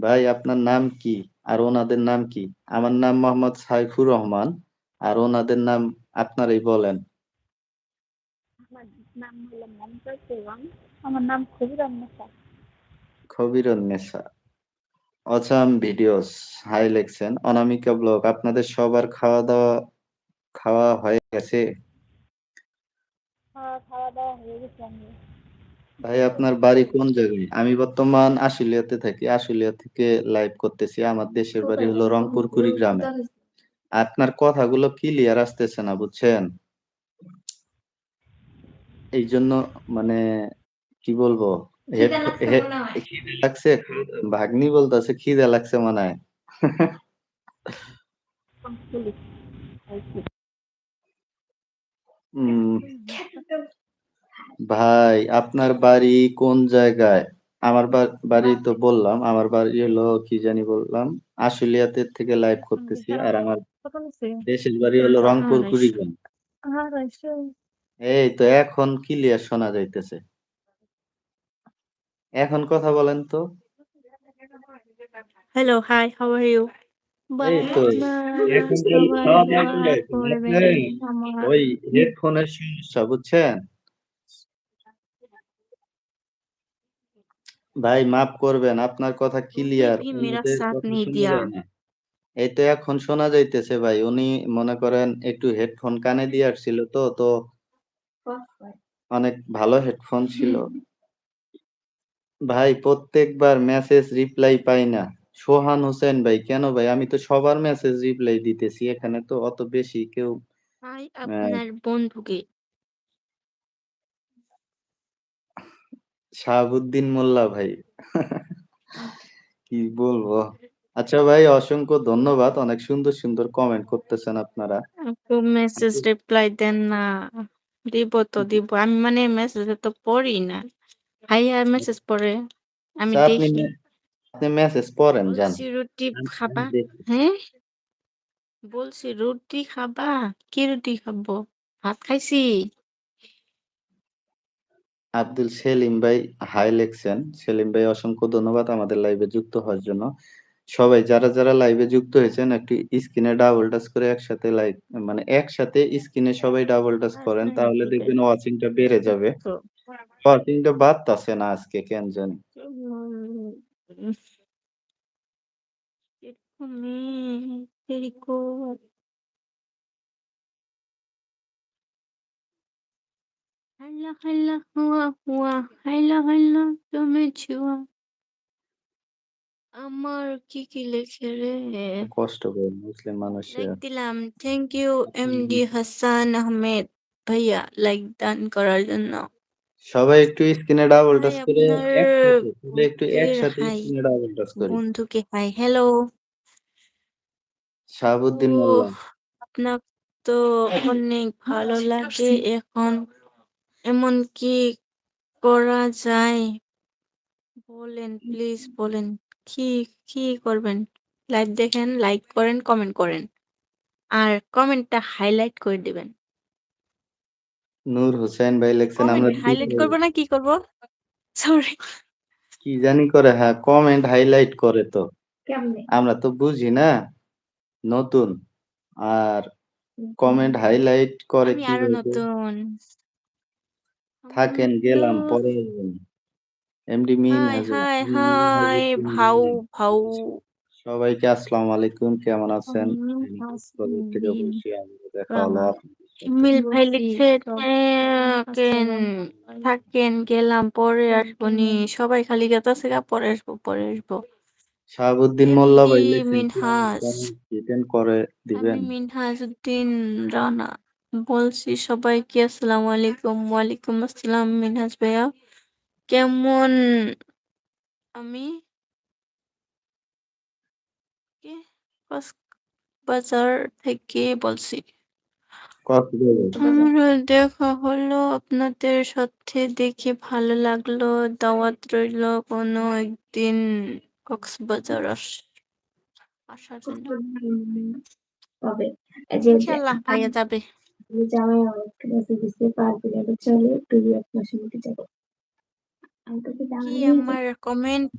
ভাই আপনার নাম কি? আর ওনাদের নাম কি? আমার নাম মোহাম্মদ সাইফুর রহমান। আর ওনাদের নাম আপনারাই বলেন। আমার নাম খবিরুন্নেসা। খবিরুন্নেসা। ভিডিওস হাই লেখছেন। অনামিকা ব্লগ আপনাদের সবার খাওয়া-দাওয়া খাওয়া হয়ে গেছে? হ্যাঁ, খাওয়া-দাওয়া হয়ে গেছে। ভাই আপনার বাড়ি কোন জায়গায়? আমি বর্তমান আশুলিয়াতে থাকি। আশুলিয়া থেকে লাইভ করতেছি। আমার দেশের বাড়ি হলো রংপুর কুড়িগ্রামে। আপনার কথাগুলো ক্লিয়ার আসতেছে না বুঝছেন? এই জন্য মানে কি বলব? খিদে লাগছে? ভাগ্নি বলতেছে খিদে লাগছে মনে হয়। উম ভাই আপনার বাড়ি কোন জায়গায়? আমার বা বাড়ি তো বললাম। আমার বাড়ি হলো কি জানি বললাম? আশুলিয়াতে থেকে লাইভ করতেছি। আর আমার দেশের বাড়ি হলো রংপুর কুড়িগ্রাম। এই তো এখন ক্লিয়ার শোনা যাইতেছে। এখন কথা বলেন তো। Hello, hi, how are you? এই তো এখন তো সব এখন দেখেন ওই হেডফোনের সমস্যা বুঝছেন? ভাই মাফ করবেন আপনার কথা ক্লিয়ার भी मेरा অন্যদের साथ কথা नहीं শোনা दिया যায় না। এই তো এখন শোনা যাইতেছে ভাই। উনি মনে করেন একটু হেডফোন কানে দিয়ে আসছিল তো, তো অনেক ভালো হেডফোন ছিল। ভাই প্রত্যেকবার মেসেজ রিপ্লাই পাই না। সোহান হোসেন ভাই কেন ভাই? আমি তো সবার মেসেজ রিপ্লাই দিতেছি। এখানে তো অত বেশি কেউ হাই আ আপনার বন্ধুকে। শাহাবুদ্দিন মোল্লা ভাই। কি বলব? আচ্ছা ভাই অসংখ্য ধন্যবাদ। অনেক সুন্দর, সুন্দর কমেন্ট করতেছেন আপনারা। আপু মেসেজ রিপ্লাই দেন না। দিব তো দিব। আমি মানে মেসেজ তো পড়ি না। ভাইয়া মেসেজ পড়ে। আমি আচ্ছা দেখি। আপনি মেসেজ পড়েন। বলছি রুটি খাবা? হ্যাঁ? বলছি রুটি খাবা? কি রুটি খাব? ভাত খাইছি। আব্দুল সেলিম ভাই হাই লেখছেন। সেলিম ভাই অসংখ্য ধন্যবাদ আমাদের লাইভে যুক্ত হওয়ার জন্য। সবাই যারা, যারা লাইভে যুক্ত হয়েছেন একটি স্ক্রিনে ডাবল টাচ করে একসাথে লাইক মানে একসাথে স্ক্রিনে সবাই ডাবল টাচ করেন তাহলে দেখবেন ওয়াচিং টা বেড়ে যাবে। ওয়াচিং টা বাড়তাছে না আজকে কেন জানি। আমার কি কি লেখে রে? কষ্ট করে মুসলিম দিলাম। থ্যাংক ইউ হাসান আহমেদ ভাইয়া লাইক দান করার জন্য। সবাই একটু স্ক্রিনে ডাবল টাচ করে একটু একসাথে স্ক্রিনে ডাবল টাচ করে। বন্ধুকে হাই হ্যালো শাহাবুদ্দিন মোল্লা। আপনার তো অনেক ভালো লাগে এখন। এমন কি করা যায়? বলেন প্লিজ বলেন। কি কি করবেন? লাইভ দেখেন লাইক করেন কমেন্ট করেন। আর কমেন্টটা হাইলাইট করে দিবেন। নূর হোসেন ভাই লেখছেন আমরা হাইলাইট করব না কি করব? সরি কি জানি করে হ্যাঁ কমেন্ট হাইলাইট করে তো। আমরা তো বুঝি না। নতুন। আর কমেন্ট হাইলাইট করে আরও নতুন। থাকেন গেলাম পরে আসবেন। এমডি মিন হাই হাজরা হাই হাই ভাউ ভাউ। সবাইকে আসসালামু আলাইকুম কেমন আছেন? আমি কলেজ থেকে বলছি আমাদের দেখা হলো আপনাদের সাথে। মিল ভাই লিখছে থাকেন থাকেন গেলাম পরে আসবনি সবাই খালি গেতাছে গা পরে আসব পরে আসব। শাহাবুদ্দিন মোল্লা ভাই লিখছেন কি রিটার্ন করে আমি দিবেন? মিনহাস উদ্দিন রানা। বলছি সবাইকে আসসালামু আলাইকুম। ওয়ালাইকুম আসসালাম মিনহাস ভাইয়া। কেমন? আমি কে? বাজার থেকে বলছি। দেখা হলো আপনাদের সাথে দেখে ভালো লাগল দাওয়াত রইল কোনো একদিন কক্সবাজার আস আসার জন্য। ভাইয়া যাবে। জামাই অনেক মেসেজ দিচ্ছে চলে তুমি এক মাসের মধ্যে যাব। আমি তোকে কি জামাই আমার কমেন্ট